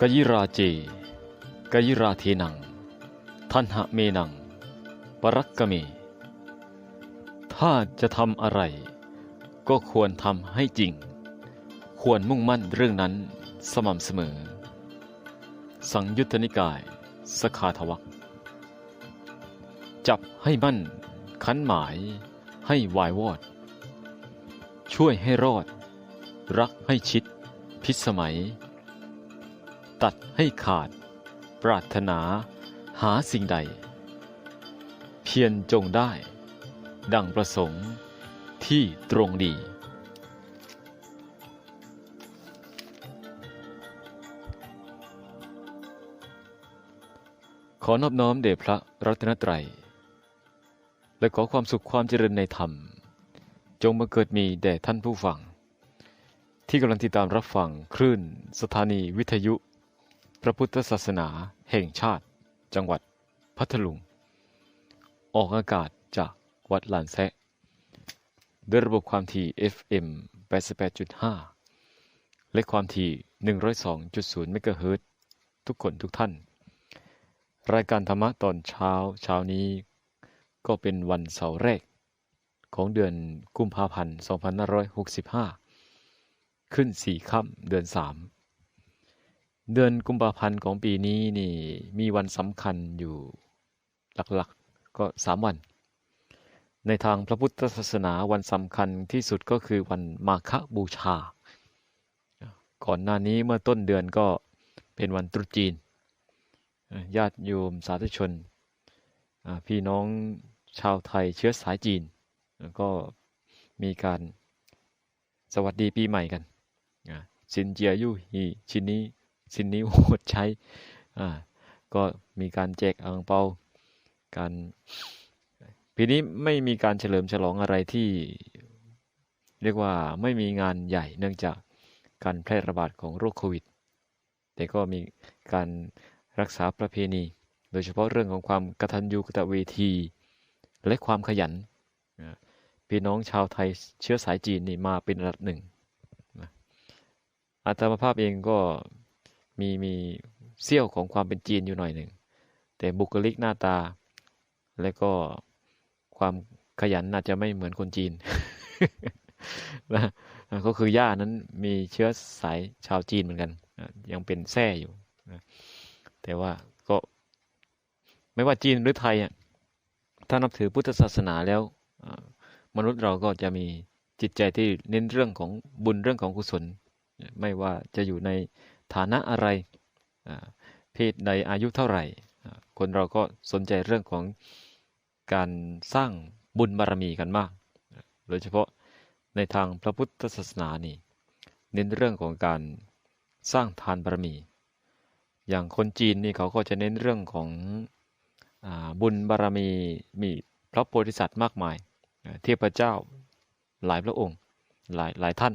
กยิราเจ กยิราเทนัง ทันหะเมนัง ปรักกเม ถ้าจะทำอะไร ก็ควรทำให้จริง ควรมุ่งมั่นเรื่องนั้นสม่ำเสมอ สังยุตตนิกายสคาทวักจับให้มั่นคันหมาย ให้วายวอด ช่วยให้รอด รักให้ชิด พิสมัย ตัดให้ขาด ปรารถนาหาสิ่งใด เพียรจงได้ ดังประสงค์ที่ตรงดี ขอนอบน้อมเดชพระรัตนตรัย และขอความสุขความเจริญในธรรม จงมาเกิดมีแด่ท่านผู้ฟังที่กำลังติดตามรับฟังคลื่นสถานีวิทยุ พระพุทธศาสนาแห่งชาติ จังหวัดพัทลุง ออกอากาศจากวัดลานแซะด้วยระบบความถี่ FM 88.5 และความถี่ 102.0 เมกะเฮิรตซ์ทุกคนทุกท่าน รายการธรรมะตอนเช้าเช้านี้ ก็เป็นวันเสาร์แรก ของเดือนกุมภาพันธ์ 2565 ขึ้นสี่ค่ำเดือนสาม เดือนกุมภาพันธ์ของปีนี้นี่มีวันสำคัญอยู่หลักๆก็สามวัน ในทางพระพุทธศาสนาวันสำคัญที่สุดก็คือวันมาฆบูชา ก่อนหน้านี้เมื่อต้นเดือนก็เป็นวันตรุษจีน ญาติโยมสาธุชน พี่น้องชาวไทยเชื้อสายจีน ก็มีการสวัสดีปีใหม่กันสินเจียยู่ฮีชินนี้ สินนี้โหดใช้ก็มีการแจกอังเปาการปีนี้ไม่มีการเฉลิมฉลองอะไรที่เรียกว่าไม่มีงานใหญ่เนื่องจากการแพร่ระบาดของโรคโควิด แต่ก็มีการรักษาประเพณี โดยเฉพาะเรื่องของความกตัญญูกตเวที และความขยัน พี่น้องชาวไทยเชื้อสายจีนนี่มาเป็นระดับหนึ่งอาตมาภาพเองก็ มีมีเสี้ยวของความเป็นจีนอยู่หน่อยหนึ่ง แต่บุคลิกหน้าตา และก็ความขยันอาจจะไม่เหมือนคนจีนนะก็คือย่านั้นมีเชื้อสายชาวจีนเหมือนกัน ยังเป็นแท้อยู่แต่ว่าก็ไม่ว่าจีนหรือไทยอะถ้านับถือพุทธศาสนาแล้วมนุษย์เราก็จะมีจิตใจที่เน้นเรื่องของบุญเรื่องของกุศล ไม่ว่าจะอยู่ใน ฐานะอะไรเพศใดอายุเท่าไหร่ คนเราก็สนใจเรื่องของการสร้างบุญบารมีกันมาก โดยเฉพาะในทางพระพุทธศาสนานี่เน้นเรื่องของการสร้างทานบารมี อย่างคนจีนนี่เขาก็จะเน้นเรื่องของอบุญบารมีมีพระโพธิสัตว์มากมาย เทพเจ้าหลายพระองค์หลายหลายท่าน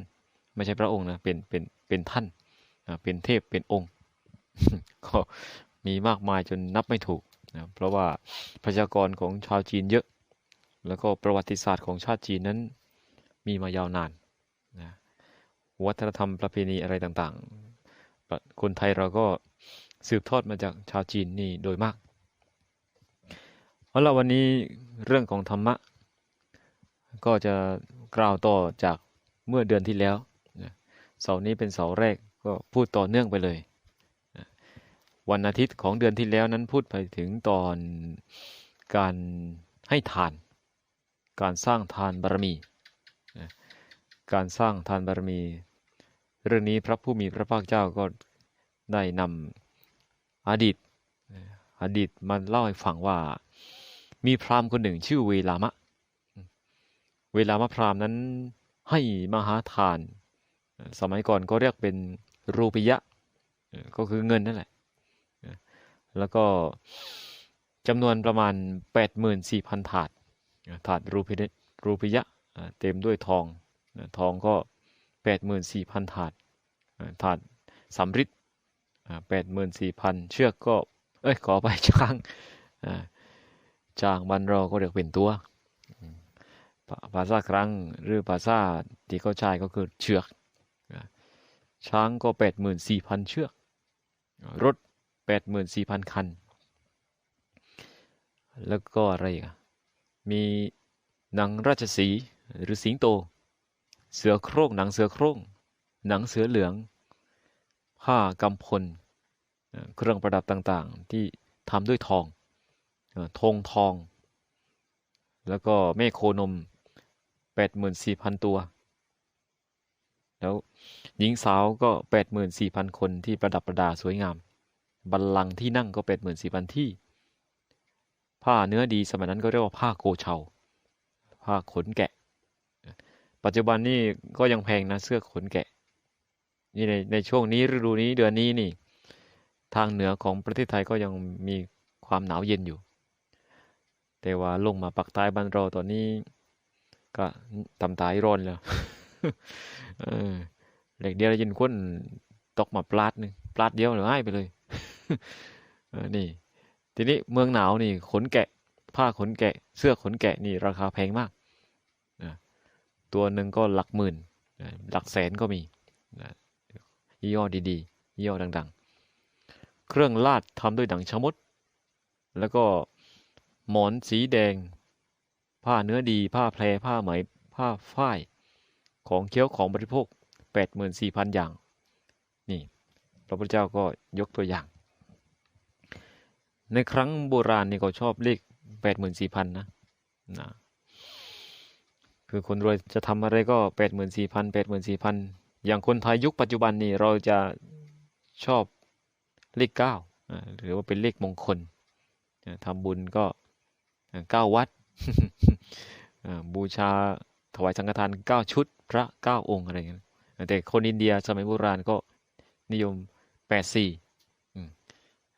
ไม่ใช่พระองค์นะเป็นเป็นเป็นท่าน เป็นเทพเป็นองค์ ก็มีมากมายจนนับไม่ถูกนะเพราะว่าประชากรของชาวจีนเยอะ แล้วก็ประวัติศาสตร์ของชาติจีนนั้นมีมายาวนานนะวัฒนธรรมประเพณีอะไรต่างๆ คนไทยเราก็สืบทอดมาจากชาวจีนนี่โดยมากเอาละวันนี้เรื่องของธรรมะ ก็จะกล่าวต่อจากเมื่อเดือนที่แล้ว เสาร์นี้เป็นเสาร์แรก ก็พูดต่อเนื่องไปเลย วันอาทิตย์ของเดือนที่แล้วนั้นพูดไปถึงตอนการให้ทาน การสร้างทานบารมี การสร้างทานบารมี เรื่องนี้พระผู้มีพระภาคเจ้าก็ได้นำอดีตอดีตมาเล่าให้ฟังว่ามีพราหมณ์คนหนึ่งชื่อเวลามะ เวลามะพราหมณ์นั้นให้มหาทาน สมัยก่อนก็เรียกเป็น รูปิยะ ก็คือเงินนั่นแหละ แล้วก็จำนวนประมาณ 84,000 ถาด ถาดรูพิรูพิยะ เต็มด้วยทอง ทองก็ 84,000 ถาด ถาดสำริด84,000 เชือกก็ เอ้ย ขอไปช้างช้างบันรอก็เรียกเป็นตัว ภาษาครั้งหรือภาษาที่เขาใช้ก็คือเชือก ช้างก็ 84,000 เชือก รถ 84,000 คัน แล้วก็อะไรอีกอะมีหนังราชสีหรือสิงโต เสือโคร่งหนังเสือโคร่ง หนังเสือเหลือง ผ้ากำพล เครื่องประดับต่างๆ ที่ทำด้วยทองเอ่อธงทอง แล้วก็แม่โคนม 84,000 ตัว แล้วหญิงสาวก็ 84,000 คนที่ประดับประดาสวยงาม บัลลังก์ที่นั่งก็ 84,000 ที่ ผ้าเนื้อดีสมัยนั้นก็เรียกว่าผ้าโกเชาผ้าขนแกะ ปัจจุบันนี่ก็ยังแพงนะเสื้อขนแกะนี่ในในช่วงนี้ฤดูนี้เดือนนี้นี่ ทางเหนือของประเทศไทยก็ยังมีความหนาวเย็นอยู่ แต่ว่าลงมาปักใต้บ้านเราตอนนี้ก็ตำตายร้อนแล้ว เออเด็กเดียวได้ยินคนตกมาปลาดหนึ่งปลาดเดียวหรือให้ไปเลยเออนี่ ทีนี้เมืองหนาวนี่ ขนแกะ ผ้าขนแกะ เสื้อขนแกะนี่ราคาแพงมากนะตัวหนึ่งก็หลักหมื่นหลักแสนก็มีนะยี่ห้อดีๆยี่ห้อดัง ๆ เครื่องลาดทำด้วยหนังชะมด แล้วก็หมอนสีแดง ผ้าเนื้อดี ผ้าแพรผ้าไหม ผ้าฝ้าย ของเคี้ยวของบริโภค 84,000 อย่าง นี่พระพุทธเจ้าก็ยกตัวอย่าง ในครั้งโบราณนี่เขาชอบเลข84,000 นะนะ คือคนรวยจะทำอะไรก็ 84,000 84,000 อย่างคนไทยยุคปัจจุบันนี่เราจะชอบเลข9อ่าหรือว่าเป็นเลขมงคลทำบุญก็เก้าวัดบูชา ถวายสังฆทาน 9 ชุด พระ 9 องค์อะไรเงี้ยแต่คนอินเดียสมัยโบราณก็นิยม 84อืม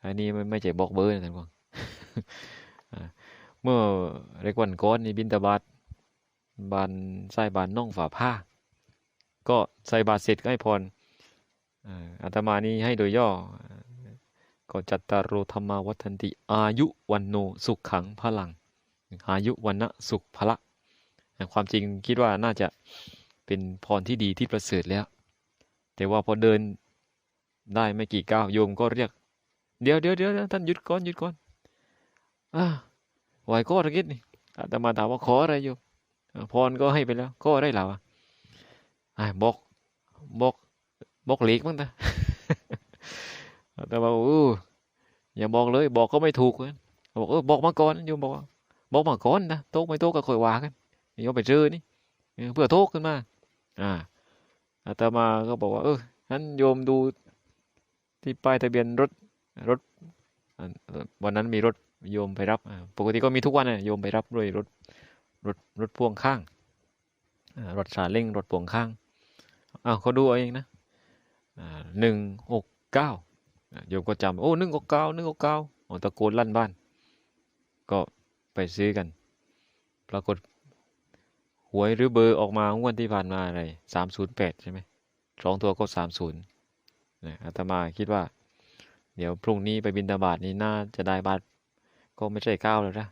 อันนี้ไม่ไม่ใช่บอกเบอร์นะท่านผู้ฟังเมื่อเรกวันก้อนนี่บินตาบาตบานใส่บานน่องฝาผ้า ก็ใส่บาตรเสร็จก็ให้พรอ่าอาตมานี่ให้โดยย่อก็จัตตารธรรมาวัฒนติ อายุวันโนสุขขังพลัง อายุวันนะสุขพละ ความจริงคิดว่าน่าจะเป็นพรที่ดีที่ประเสริฐแล้ว แต่ว่าพอเดินได้ไม่กี่ก้าวโยมก็เรียก เดี๋ยวเดี๋ยวเดี๋ยวท่านหยุดก่อนหยุดก่อนอ่าไหวก็ตะกี้นี่อาตมาถามว่าขออะไรโยมพรก็ให้ไปแล้ว ก็ได้แล้วอะอ่าบอกบอกบอกหลีกมั้งตาอาตมาบอกอู้อย่าบอกเลย บอกก็ไม่ถูกเลยบอกเออบอกมาก่อนโยมบอกว่าบอกมาก่อนนะโต๊ะไม่โต๊ะก็ค่อยว่ากัน โยมไปซื้อนี่เพื่อโต๊ะขึ้นมา อ่าอาตมาก็บอกว่า เอองั้นโยมดูที่ป้ายทะเบียนรถรถวันนั้นมีรถโยมไปรับ ปกติก็มีทุกวันนะโยมไปรับด้วยรถรถรถพ่วงข้างรถซาเล้งรถพ่วงข้างอ้าวเขาดูเอาเองนะหนึ่งหกเก้าโยมก็จำโอ้หนึ่งหกเก้าหนึ่งหกเก้าอ๋อตะโกนลั่นบ้าน ก็ไปซื้อกัน ปรากฏ วยหรือเบอร์ออกมางวดที่ผ่านมาอะไรสามศูนย์แปดใช่ไหมสองตัวก็สามศูนย์นะอาตมาคิดว่า เดี๋ยวพรุ่งนี้ไปบิณฑบาตนี้น่าจะได้บาทก็ไม่ใช่เก้าแล้วนะ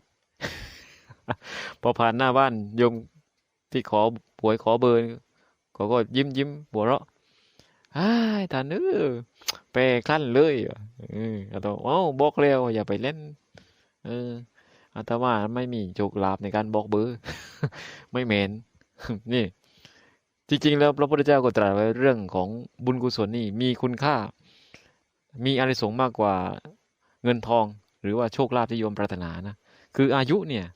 พอผ่านหน้าบ้านโยมที่ขอหวยขอเบอร์เขาก็ยิ้มยิ้มหัวเราะอ้ายท่านเออแปรคลั่นเลยว่ะเอออาตมาเอ้บอกแล้วอย่าไปเล่น เออ อาตมาไม่มีโชคลาภในการบอกเบอร์ไม่เมนนี่ จริง ๆ แล้วพระพุทธเจ้าก็ตรัสไว้เรื่องของบุญกุศลนี่มีคุณค่า มีอานิสงส์มากกว่าเงินทอง หรือว่าโชคลาภที่โยมปรารถนานะคืออายุเนี่ย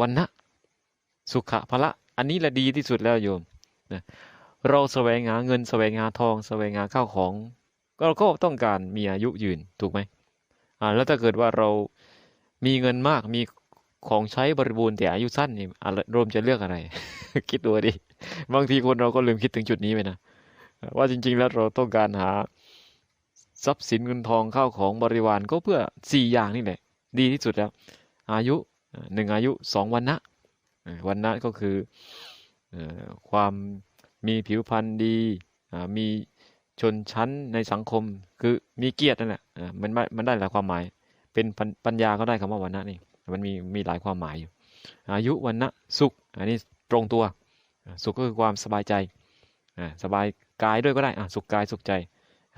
วันนะสุขะพละ อันนี้แหละดีที่สุดแล้วโยมนะเราแสวงหาเงินแสวงหาทองแสวงหาข้าวของ ก็เราก็ต้องการมีอายุยืนถูกไหมอ่าแล้วถ้าเกิดว่าเรา มีเงินมากมีของใช้บริบูรณ์แต่อายุสั้นนี่อะไรโรมจะเลือกอะไร คิดดูดิบางทีคนเราก็ลืมคิดถึงจุดนี้ไปนะว่าจริง ๆ แล้วเราต้องการหาทรัพย์สินเงินทองข้าวของบริวารก็เพื่อสี่อย่างนี่แหละ ดีที่สุดแล้ว อายุหนึ่งอายุสองวันนะวันนะก็คือความมีผิวพรรณดีมีชนชั้นในสังคม คือมีเกียรตินั่นแหละมันมันได้หลายความหมาย เป็นปัญปัญญาก็ได้คำว่าวันนะนี่มันมีมีหลายความหมายอยู่ อายุวันนะสุข อันนี้ตรงตัว สุขก็คือความสบายใจสบายกายด้วยก็ได้สุขกายสุขใจ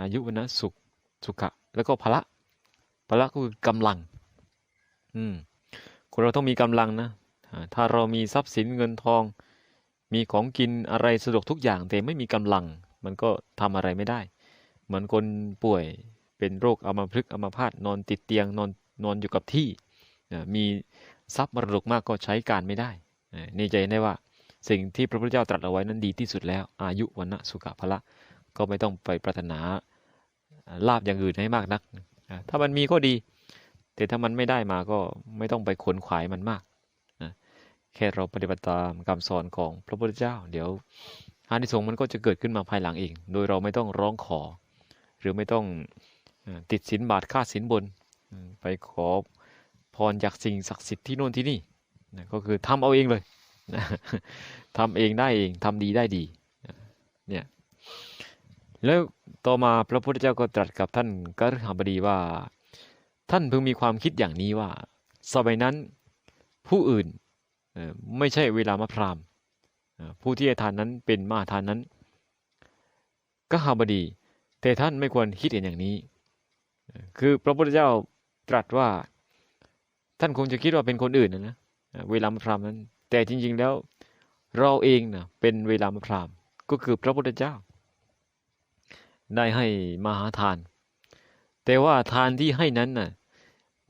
อายุวันนะสุขสุขะแล้วก็พละพละก็คือกำลัง อืมคนเราต้องมีกำลังนะถ้าเรามีทรัพย์สินเงินทอง มีของกินอะไรสะดวกทุกอย่างแต่ไม่มีกำลัง มันก็ทำอะไรไม่ได้ เหมือนคนป่วย เป็นโรคอัมพฤกษ์อัมพาตนอนติดเตียงนอนนอนอยู่กับที่มีทรัพย์มรดกมากก็ใช้การไม่ได้อ่านี่ใจได้ว่าสิ่งที่พระพุทธเจ้าตรัสเอาไว้นั้นดีที่สุดแล้ว อายุวันนะสุขะพละก็ไม่ต้องไปปรารถนาลาบอย่างอื่นให้มากนัก ถ้ามันมีก็ดี แต่ถ้ามันไม่ได้มาก็ไม่ต้องไปขนขวายมันมาก แค่เราปฏิบัติตามคำสอนของพระพุทธเจ้า เดี๋ยวอานิสงส์มันก็จะเกิดขึ้นมาภายหลังเอง โดยเราไม่ต้องร้องขอ หรือไม่ต้อง ติดสินบาทค่าสินบน ไปขอพรจากสิ่งศักดิ์สิทธิ์ที่โน่นที่นี่นะก็คือทำเอาเองเลยนะทำเองได้เองทำดีได้ดีเนี่ยแล้วต่อมาพระพุทธเจ้าก็ตรัสกับท่านกฤหบดีว่า ท่านพึงมีความคิดอย่างนี้ว่า สมัยนั้นผู้อื่นไม่ใช่เวลามะพรามผู้ที่ทานนั้นเป็นมาทานนั้นก็หาบดี แต่ท่านไม่ควรคิดเห็นอย่างนี้ คือพระพุทธเจ้าตรัสว่า ท่านคงจะคิดว่าเป็นคนอื่นนะนะเวลามพรามนั้น แต่จริง ๆ แล้ว เราเองนะเป็นเวลามพรามก็คือพระพุทธเจ้า ได้ให้มหาทาน แต่ว่าทานที่ให้นั้นน่ะ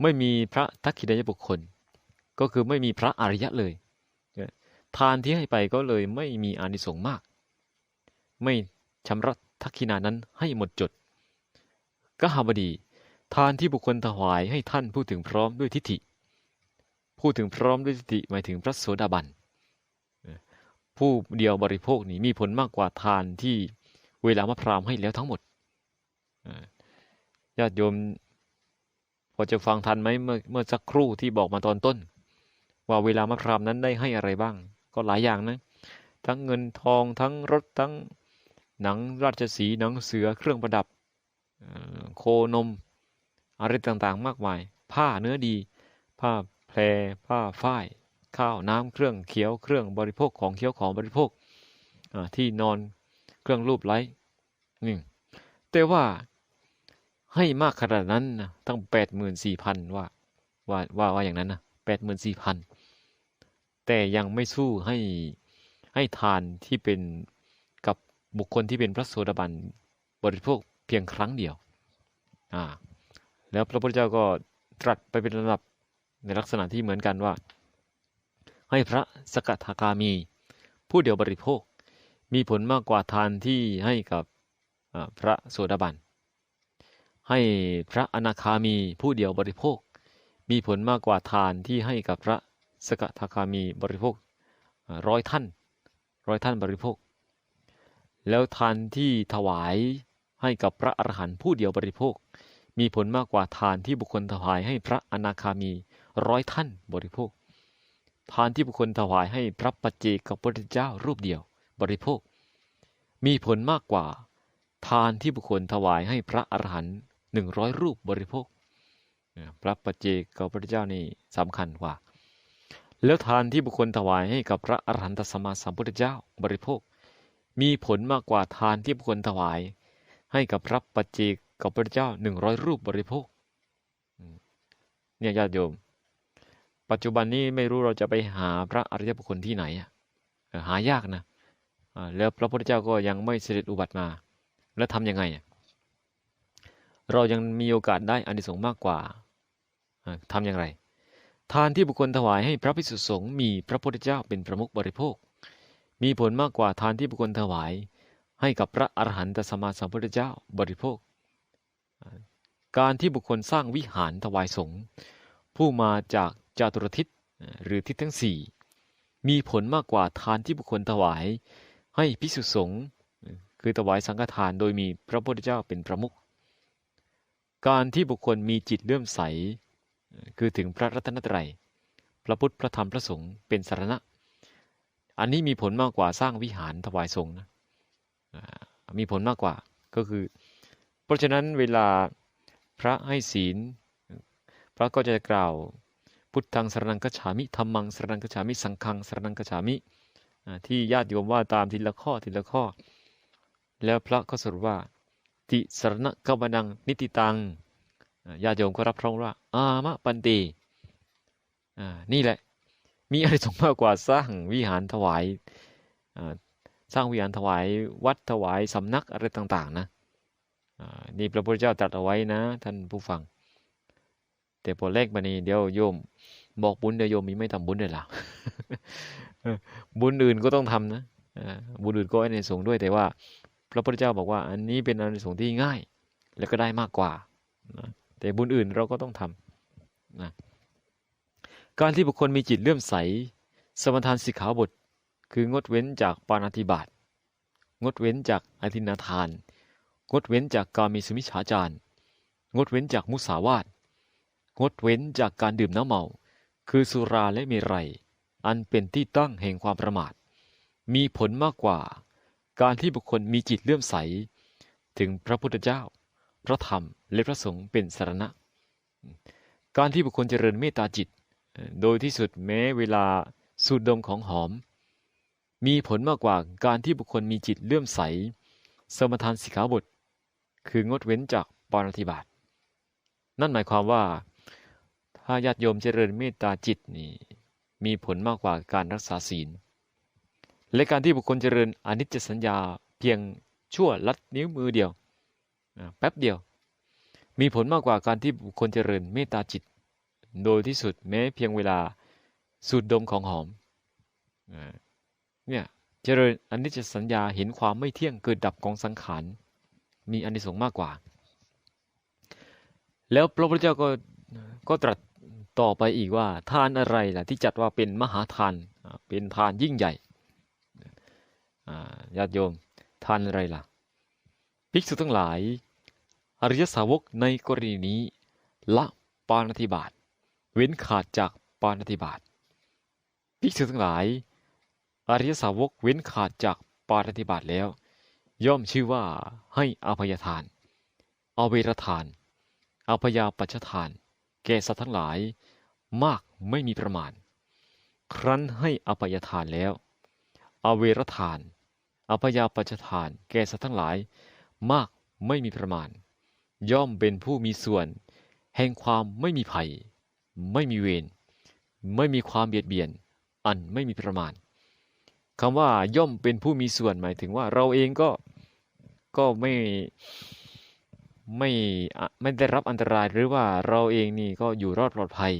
ไม่มีพระทักขิณยบุคคล ก็คือไม่มีพระอริยะเลยเนี่ยทานที่ให้ไปก็เลยไม่มีอานิสงส์มาก ไม่ชำระทักขินานั้นให้หมดจดก็หาบดี ทานที่บุคคลถวายให้ท่านพูดถึงพร้อมด้วยทิฏฐิ พูดถึงพร้อมด้วยทิฏฐิหมายถึงพระโสดาบันผู้เดียวบริโภคนี่มีผลมากกว่าทานที่เวลามะพรามให้แล้วทั้งหมดญาติโยมพอจะฟังทันไหมเมื่อเมื่อสักครู่ที่บอกมาตอนต้น ว่าเวลามะพร้าวนั้นได้ให้อะไรบ้าง ก็หลายอย่างนะ ทั้งเงินทองทั้งรถทั้งหนังราชสีหนังเสือเครื่องประดับ โคนม อะไรต่างๆ มากมาย ผ้าเนื้อดี ผ้าแพรผ้าฝ้าย ข้าวน้ำเครื่องเคี้ยวเครื่องบริโภคของเคี้ยวของบริโภคอ่าที่นอนเครื่องรูปไล้นี่แต่ว่าให้มากขนาดนั้นนะตั้งแปดหมื่นสี่พันว่าว่าว่าว่าอย่างนั้นนะแปดหมื่นสี่พันแต่ยังไม่สู้ให้ให้ทานที่เป็นกับบุคคลที่เป็นพระโสดาบันบริโภคเพียงครั้งเดียว อ่า แล้วพระพุทธเจ้าก็ตรัสไปเป็นลำดับในลักษณะที่เหมือนกันว่า ให้พระสกทาคามี ผู้เดียวบริโภค มีผลมากกว่าทานที่ให้กับพระโสดาบัน ให้พระอนาคามีผู้เดียวบริโภค มีผลมากกว่าทานที่ให้กับพระสกทาคามีบริโภคร้อยท่านร้อยท่านบริโภค แล้วทานที่ถวายให้กับพระอรหันต์ผู้เดียวบริโภค มีผลมากกว่าทานที่บุคคลถวายให้พระอนาคามีร้อยท่านบริโภค ทานที่บุคคลถวายให้พระปัจเจกพุทธเจ้ารูปเดียว บริโภค มีผลมากกว่า ทานที่บุคคลถวายให้พระอรหันต์หนึ่งร้อยรูปบริโภค พระปัจเจกพุทธเจ้านี่สำคัญกว่า แล้วทานที่บุคคลถวายให้กับพระอรหันตสมมาสัมพุทธเจ้าบริโภค มีผลมากกว่าทานที่บุคคลถวาย ให้กับพระปัจเจก พุทธเจ้าหนึ่งร้อยรูปบริโภคเนี่ยญาติโยม ปัจจุบันนี้ไม่รู้เราจะไปหาพระอริยบุคคลที่ไหนอะหายากนะแล้วพระพุทธเจ้าก็ยังไม่เสด็จอุบัติมา แล้วทำยังไง เรายังมีโอกาสได้อานิสงส์มากกว่าทำอย่างไร ทานที่บุคคลถวายให้พระภิกษุสงฆ์มีพระพุทธเจ้าเป็นประมุขบริโภค มีผลมากกว่าทานที่บุคคลถวาย ให้กับพระอรหันตสมมาสัมพุทธเจ้าบริโภค การที่บุคคลสร้างวิหารถวายสงฆ์ผู้มาจากจาตุรทิศหรือทิศทั้งสี่มีผลมากกว่าทานที่บุคคลถวายให้ภิกษุสงฆ์คือถวายสังฆทานโดยมีพระพุทธเจ้าเป็นประมุขการที่บุคคลมีจิตเลื่อมใส คือถึงพระรัตนตรัย พระพุทธพระธรรมพระสงฆ์เป็นสารณะ อันนี้มีผลมากกว่าสร้างวิหารถวายสงฆ์นะมีผลมากกว่าก็คือ เพราะฉะนั้นเวลาพระให้ศีล พระก็จะกล่าว พุทธังสรนังกัจฉามิธรรมังสรนังกัจฉามิสังฆังสรนังกัจฉามิที่ญาติโยมว่าตามทีละข้อทีละข้อ แล้วพระก็สรุปว่า ติสรณกัมนังนิติตังญาติโยมก็รับรองว่า อามะปันติอ่านี่แหละ มีอะไรสงมากกว่าสร้างวิหารถวายสร้างวิหารถวายวัดถวายสำนักอะไรต่าง ๆ นะ นี่พระพุทธเจ้าตรัสเอาไว้นะ ท่านผู้ฟัง แต่พอเลขมานี่เดี๋ยวโยม บอกบุญเดี๋ยวโยมมีไม่ทำบุญเลยล่ะบุญอื่นก็ต้องทำนะบุญอื่นก็ในสงส์ด้วยแต่ว่า พระพุทธเจ้าบอกว่า อันนี้เป็นอานิสงส์ที่ง่าย แล้วก็ได้มากกว่านะแต่บุญอื่นเราก็ต้องทำนะการที่บุคคลมีจิตเลื่อมใส สมทานสิกขาบท คืองดเว้นจากปาณาติบาตงดเว้นจากอธินาทาน งดเว้นจากการมีสมิชฌาจารงดเว้นจากมุสาวาทงดเว้นจากการดื่มน้ำเมา คือสุราและเมรัย อันเป็นที่ตั้งแห่งความประมาท มีผลมากกว่า การที่บุคคลมีจิตเลื่อมใส ถึงพระพุทธเจ้า พระธรรมและพระสงฆ์เป็นสารณะ การที่บุคคลเจริญเมตตาจิต โดยที่สุดแม้เวลาสูดดมของหอม มีผลมากกว่าการที่บุคคลมีจิตเลื่อมใส สมทานสิกขาบท คืองดเว้นจากปาณาติบาตนั่นหมายความว่า ถ้าญาติโยมเจริญเมตตาจิตนี่มีผลมากกว่าการรักษาศีล และการที่บุคคลเจริญอนิจจสัญญาเพียงชั่วลัดนิ้วมือเดียวแป๊บเดียว มีผลมากกว่าการที่บุคคลเจริญเมตตาจิต โดยที่สุดแม้เพียงเวลาสูดดมของหอมเนี่ยเจริญอนิจจสัญญาเห็นความไม่เที่ยงเกิดดับของสังขาร มีอานิสงส์มากกว่า แล้วพระพุทธเจ้าก็ก็ตรัสต่อไปอีกว่าทานอะไรล่ะที่จัดว่าเป็นมหาทานเป็นทานยิ่งใหญ่ญาติโยมทานอะไรล่ะ ภิกษุทั้งหลาย อริยสาวกในกรณีนี้ ละปาณาติบาตเว้นขาดจากปาณาติบาตภิกษุทั้งหลาย อริยสาวกเว้นขาดจากปาณาติบาตแล้ว ย่อมชื่อว่าให้อภัยทาน อเวรทาน อภยาปัชฌทาน แก่สัตว์ทั้งหลายมากไม่มีประมาณ ครั้นให้อภัยทานแล้ว อเวรทาน อภยาปัชฌทาน แก่สัตว์ทั้งหลายมากไม่มีประมาณ ย่อมเป็นผู้มีส่วน แห่งความไม่มีภัย ไม่มีเวร ไม่มีความเบียดเบียน อันไม่มีประมาณคำว่าย่อมเป็นผู้มีส่วนหมายถึงว่าเราเองก็ ก็ไม่ไม่ไม่ได้รับอันตรายหรือว่าเราเองนี่ก็อยู่รอดปลอดภัย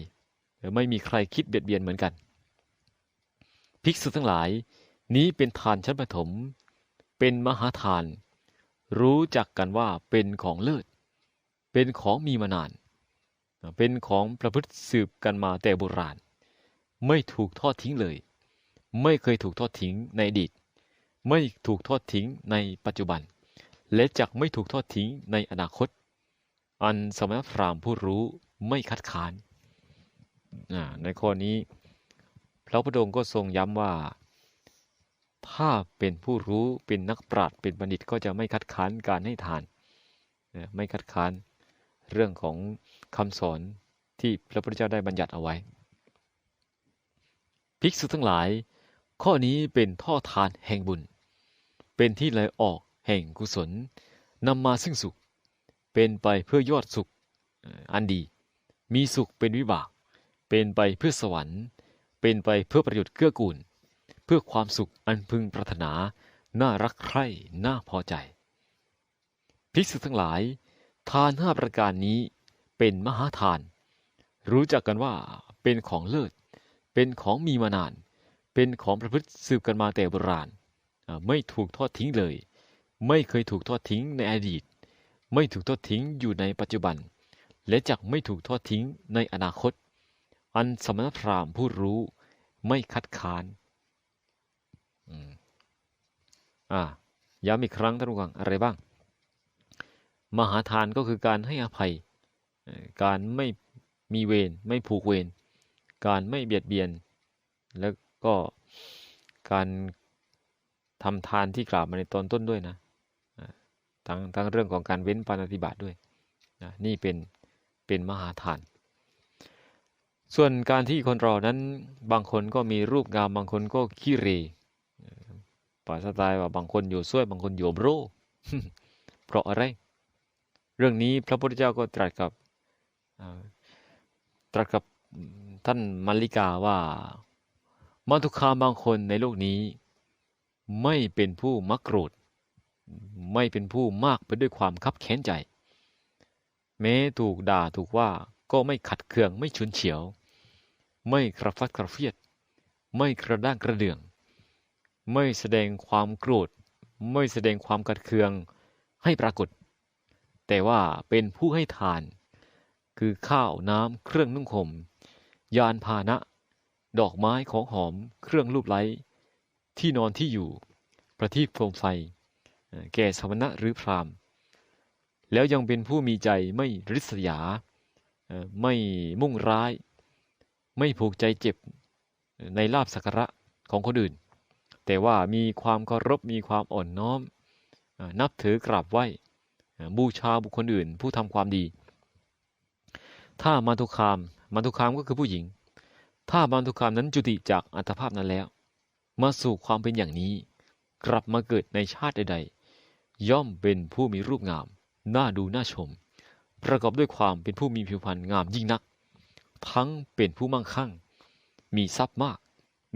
หรือไม่มีใครคิดเบียดเบียนเหมือนกัน ภิกษุทั้งหลาย นี้เป็นทานชั้นปฐมเป็นมหาทาน รู้จักกันว่าเป็นของเลิศ เป็นของมีมานาน เป็นของประพฤติสืบกันมาแต่โบราณ ไม่ถูกทอดทิ้งเลย ไม่เคยถูกทอดทิ้งในอดีต ไม่ถูกทอดทิ้งในปัจจุบัน และจักไม่ถูกทอดทิ้งในอนาคต อันสมณพราหมณ์ผู้รู้ไม่คัดค้านในข้อนี้ พระพุทธองค์ก็ทรงย้ำว่า ถ้าเป็นผู้รู้เป็นนักปราชญ์เป็นบัณฑิตก็จะไม่คัดค้านการให้ทาน ไม่คัดค้านเรื่องของคำสอนที่พระพุทธเจ้าได้บัญญัติเอาไว้ ภิกษุทั้งหลาย ข้อนี้เป็นท่อทานแห่งบุญ เป็นที่ไหลออก แห่งกุศลนำมาซึ่งสุข เป็นไปเพื่อยอดสุขอันดี มีสุขเป็นวิบาก เป็นไปเพื่อสวรรค์ เป็นไปเพื่อประโยชน์เกื้อกูล เพื่อความสุขอันพึงปรารถนา น่ารักใคร่ น่าพอใจ ภิกษุทั้งหลาย ทานห้าประการนี้เป็นมหาทาน รู้จักกันว่าเป็นของเลิศ เป็นของมีมานาน เป็นของประพฤติสืบกันมาแต่โบราณ ไม่ถูกทอดทิ้งเลย ไม่เคยถูกทอดทิ้งในอดีต ไม่ถูกทอดทิ้งอยู่ในปัจจุบัน และจักไม่ถูกทอดทิ้งในอนาคต อันสมณพราหมณ์ผู้รู้ไม่คัดค้านอ่าย้ำอีกครั้งท่านผู้ฟังอะไรบ้าง มหาทานก็คือการให้อภัย การไม่มีเวรไม่ผูกเวรการไม่เบียดเบียน แล้วก็การทำทานที่กล่าวมาในตอนต้นด้วยนะ ทั้งทั้งเรื่องของการเว้นปาณาติบาตด้วยนะนี่เป็นเป็นมหาทาน ส่วนการที่คนเรานั้นบางคนก็มีรูปงามบางคนก็ขี้เร่ป่าสไตล์ว่าบางคนอยู่ซ้วยบางคนอยู่โบรเพราะอะไร เรื่องนี้พระพุทธเจ้าก็ตรัสกับตรัสกับท่านมัลลิกาว่ามาตุคามบางคนในโลกนี้ ไม่เป็นผู้มักโกรธ ไม่เป็นผู้มากไปด้วยความคับแค้นใจ แม้ถูกด่าถูกว่าก็ไม่ขัดเคืองไม่ฉุนเฉียว ไม่กระฟัดกระเฟียด ไม่กระด้างกระเดื่อง ไม่แสดงความโกรธ ไม่แสดงความกัดเคืองให้ปรากฏ แต่ว่าเป็นผู้ให้ทาน คือข้าวน้ำเครื่องนุ่งห่มยานพาหนะ ดอกไม้ของหอมเครื่องรูปไล้ ที่นอนที่อยู่ ประทีปโคมไฟ แก่สมณะหรือพราหมณ์ แล้วยังเป็นผู้มีใจไม่ริษยา ไม่มุ่งร้าย ไม่ผูกใจเจ็บในลาบสักการะของคนอื่น แต่ว่ามีความเคารพมีความอ่อนน้อม นับถือกราบไหว้บูชาบุคคลอื่น ผู้ทำความดี ถ้ามาทุคามมาทุคามก็คือผู้หญิง ถ้ามาทุคามนั้นจุติจากอัตภาพนั้นแล้ว มาสู่ความเป็นอย่างนี้ กลับมาเกิดในชาติใดๆ ย่อมเป็นผู้มีรูปงาม น่าดูน่าชม ประกอบด้วยความเป็นผู้มีผิวพรรณงามยิ่งนัก ทั้งเป็นผู้มั่งคั่ง มีทรัพย์มาก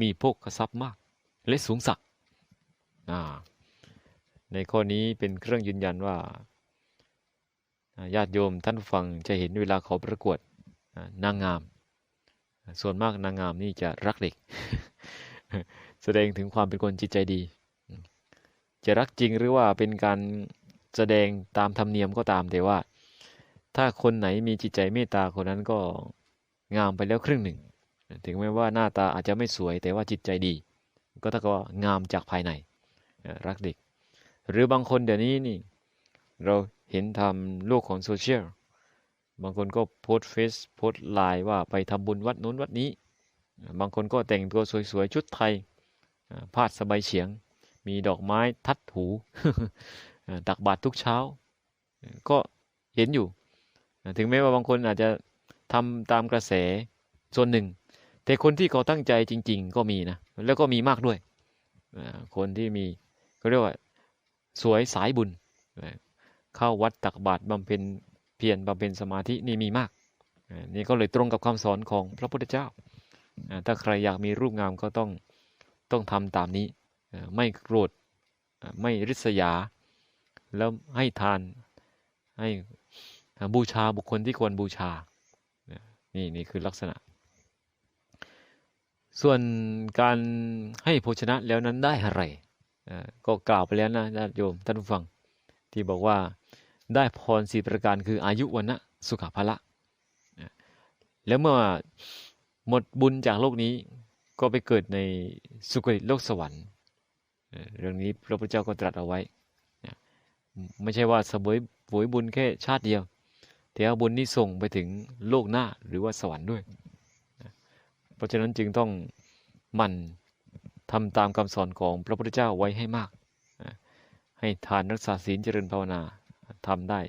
มีโภคทรัพย์มาก และสูงสักในข้อนี้เป็นเครื่องยืนยันว่าญาติโยมท่านฟังจะเห็นเวลาเขาประกวดนางงาม ส่วนมากนางงามนี่จะรักเด็ก แสดงถึงความเป็นคนจิตใจดี จะรักจริงหรือว่าเป็นการแสดงตามธรรมเนียมก็ตามแต่ว่า ถ้าคนไหนมีจิตใจเมตตาคนนั้นก็งามไปแล้วครึ่งหนึ่ง ถึงแม้ว่าหน้าตาอาจจะไม่สวยแต่ว่าจิตใจดี ก็ถ้าก็งามจากภายในรักเด็ก หรือบางคนเดี๋ยวนี้นี่ เราเห็นทำโลกของโซเชียลบางคนก็โพสเฟซโพสไลน์ว่าไปทำบุญวัดนู้นวัดนี้ บางคนก็แต่งตัวสวยๆชุดไทยพาดสบายเฉียง มีดอกไม้ทัดหูตักบาตรทุกเช้า ก็เห็นอยู่ ถึงแม้ว่าบางคนอาจจะทำตามกระแสส่วนหนึ่ง แต่คนที่เขาตั้งใจจริง ๆ ก็มีนะ แล้วก็มีมากด้วย คนที่มีก็เรียกว่าสวยสายบุญ เข้าวัดตักบาตรบำเพ็ญเพียรบำเพ็ญสมาธินี่มีมาก นี่ก็เลยตรงกับคำสอนของพระพุทธเจ้า ถ้าใครอยากมีรูปงามก็ต้องต้องทำตามนี้ ไม่โกรธไม่ริษยา แล้วให้ทานให้บูชาบุคคลที่ควรบูชา นี่นี่คือลักษณะ ส่วนการให้โภชนะแล้วนั้นได้อะไร ก็กล่าวไปแล้วนะญาติโยมท่านผู้ฟัง ที่บอกว่าได้พรสี่ประการคืออายุวันนะสุขภาละ แล้วเมื่อหมดบุญจากโลกนี้ก็ไปเกิดในสุคติโลกสวรรค์ เรื่องนี้พระพุทธเจ้าก็ตรัสเอาไว้ ไม่ใช่ว่าสบวยผวยบุญแค่ชาติเดียว แต่เอาบุญนี้ส่งไปถึงโลกหน้าหรือว่าสวรรค์ด้วย เพราะฉะนั้นจึงต้องมันทำตามคำสอนของพระพุทธเจ้าไว้ให้มาก ให้ทานรักษาศีลเจริญภาวนาทำได้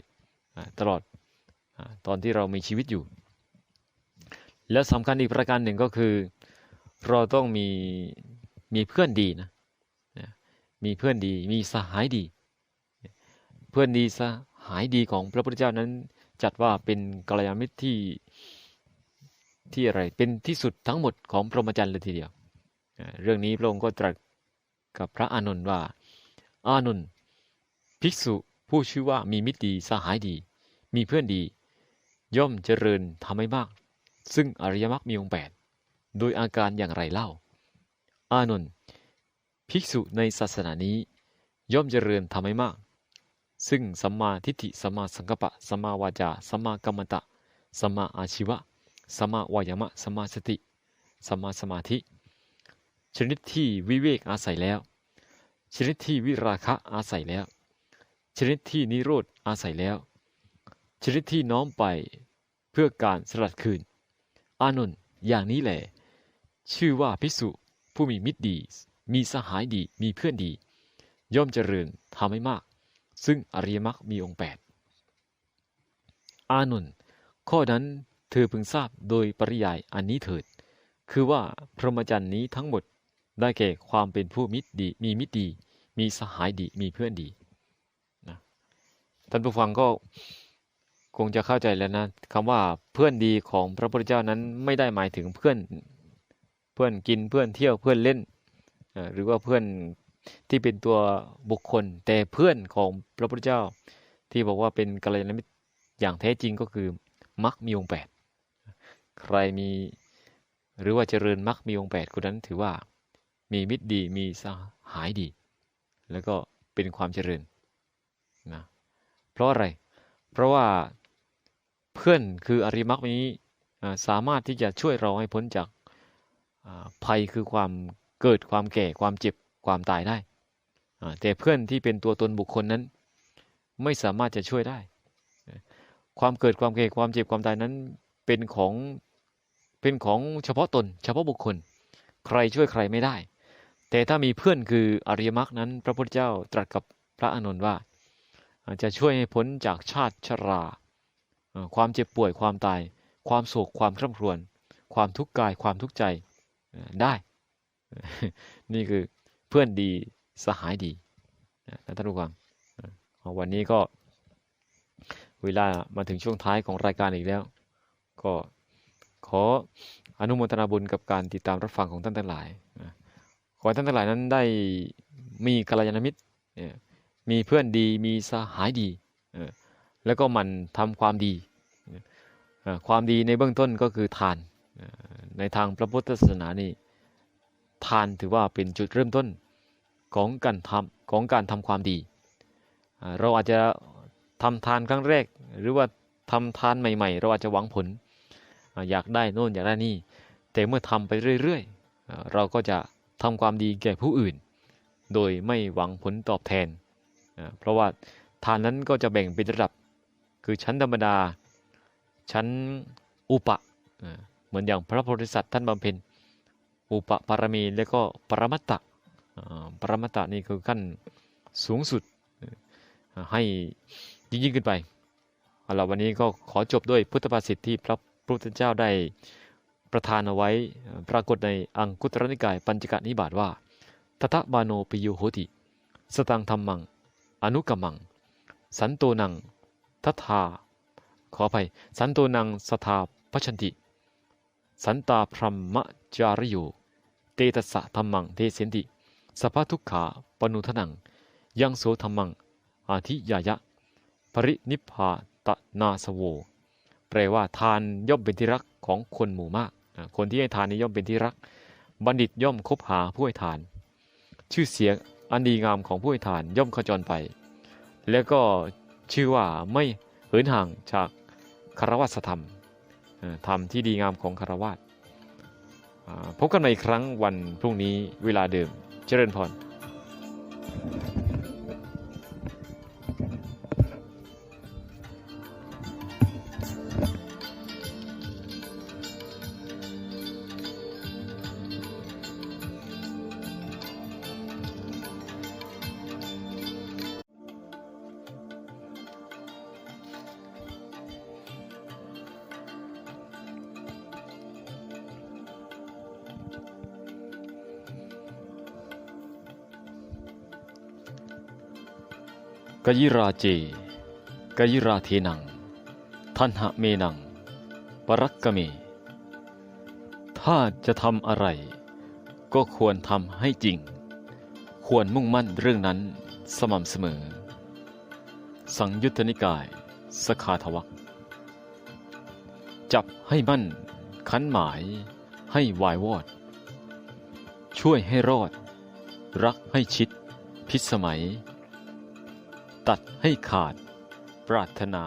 ตลอดตอนที่เรามีชีวิตอยู่ แล้วสำคัญอีกประการหนึ่งก็คือ เราต้องมีมีเพื่อนดีนะ มีเพื่อนดี มีสหายดี เพื่อนดีสหายดีของพระพุทธเจ้านั้น จัดว่าเป็นกัลยาณมิตรที่ที่อะไรเป็นที่สุดทั้งหมดของพรหมจรรย์เลยทีเดียว เรื่องนี้พระองค์ก็ตรัสกับพระอานนท์ว่า อานนท์ภิกษุผู้ชื่อว่ามีมิตรดีสหายดี มีเพื่อนดี ย่อมเจริญทำให้มาก ซึ่งอริยมรรคมีองค์แปดโดยอาการอย่างไรเล่า อานนท์ ภิกษุในศาสนานี้ ย่อมเจริญทำให้มาก ซึ่งสัมมาทิฏฐิสัมมาสังกัปปะสัมมาวาจาสัมมากัมมันตะสัมมาอาชีวะสัมมาวายามะสัมมาสติสัมมาสมาธิ ชนิดที่วิเวกอาศัยแล้ว ชนิดที่วิราคะอาศัยแล้ว ชนิดที่นิโรธอาศัยแล้ว ชนิดที่น้อมไปเพื่อการสลัดคืน อานนท์อย่างนี้แหละ ชื่อว่าพิสุผู้มีมิตรดี มีสหายดี มีเพื่อนดี ย่อมเจริญทำให้มาก ซึ่งอริยมรรคมีองค์แปดอานนท์ข้อนั้นเธอพึงทราบโดยปริยายอันนี้เถิด คือว่าพรหมจรรย์นี้ทั้งหมดได้แก่ความเป็นผู้มิตรดี มีมิตรดี มีสหายดี มีเพื่อนดีนะท่านผู้ฟังก็คงจะเข้าใจแล้วนะคำว่าเพื่อนดีของพระพุทธเจ้านั้นไม่ได้หมายถึงเพื่อน เพื่อนกินเพื่อนเที่ยวเพื่อนเล่น หรือว่าเพื่อนที่เป็นตัวบุคคล แต่เพื่อนของพระพุทธเจ้า ที่บอกว่าเป็นกัลยาณมิตรอย่างแท้จริงก็คือมรรคมีองค์แปดใครมีหรือว่าเจริญมรรคมีองค์แปดคนนั้นถือว่ามีมิตรดีมีสหายดี แล้วก็เป็นความเจริญนะเพราะอะไร เพราะว่าเพื่อนคืออริมรรคนี้สามารถที่จะช่วยเราให้พ้นจากภัยคือความ เกิดความแก่ความเจ็บความตายได้ แต่เพื่อนที่เป็นตัวตนบุคคลนั้น ไม่สามารถจะช่วยได้ ความเกิดความแก่ความเจ็บความตายนั้นเป็นของเป็นของเฉพาะตน เฉพาะบุคคล ใครช่วยใครไม่ได้ แต่ถ้ามีเพื่อนคืออริยมรรคนั้น พระพุทธเจ้าตรัสกับพระอานนท์ว่าจะช่วยให้พ้นจากชาติชรา ความเจ็บป่วยความตาย ความโศกความคร่ำครวญ ความทุกข์กายความทุกข์ใจได้ นี่คือเพื่อนดีสหายดีนะท่านผู้ฟังวันนี้ก็เวลามาถึงช่วงท้ายของรายการอีกแล้ว ก็ขออนุโมทนาบุญกับการติดตามรับฟังของท่านทั้งหลายขอให้ท่านทั้งหลายนั้นได้มีกัลยาณมิตรมีเพื่อนดีมีสหายดี แล้วก็มันทำความดี ความดีในเบื้องต้นก็คือทานในทางพระพุทธศาสนานี่ ทานถือว่าเป็นจุดเริ่มต้นของการทำของการทำความดี เราอาจจะทำทานครั้งแรก หรือว่าทำทานใหม่ ๆ เราอาจจะหวังผล อยากได้โน่นอยากได้นี่ แต่เมื่อทำไปเรื่อยๆ เราก็จะทำความดีแก่ผู้อื่น โดยไม่หวังผลตอบแทน เพราะว่าทานนั้นก็จะแบ่งเป็นระดับ คือชั้นธรรมดา ชั้นอุปะ เหมือนอย่างพระโพธิสัตว์ท่านบำเพ็ญ อุปปารมีแล้วก็ปรมัตตะปรมัตตะนี่คือขั้นสูงสุดให้ยิ่งยิ่งขึ้นไปเอาละวันนี้ก็ขอจบด้วยพุทธภาษิตที่พระพุทธเจ้าได้ประทานเอาไว้ปรากฏในอังคุตรนิกายปัญจกนิบาตว่าตถะบาโนปิโยโหติ สตังธรรมัง อนุกรรมัง สันโตนังทัทาขออภัย สันโตนังสทาพชันติ สันตาพรหมจาริโย ตตัสสะธรรมังเทเสนติสภาทุกขาปนุทนัง ยังโสธรรมัง อาทิยายะ ปรินิพพาตนาสโว แปลว่าทานย่อมเป็นที่รักของคนหมู่มาก คนที่ให้ทานนี้ย่อมเป็นที่รัก บัณฑิตย่อมคบหาผู้ให้ทาน ชื่อเสียงอันดีงามของผู้ให้ทานย่อมขจรไป แล้วก็ชื่อว่าไม่เหินห่างจากคารวะธรรมธรรมที่ดีงามของคารวะ พบกันใหม่อีกครั้งวันพรุ่งนี้เวลาเดิม เจริญพร กยิราเจ กยิราเทนัง ทันหะเมนัง ปรักกเม ถ้าจะทำอะไร ก็ควรทำให้จริง ควรมุ่งมั่นเรื่องนั้นสม่ำเสมอ สังยุตตนิกายสคาทวักจับให้มั่น คันหมายให้วายวอด ช่วยให้รอด รักให้ชิด พิสมัย ตัดให้ขาด ปรารถนา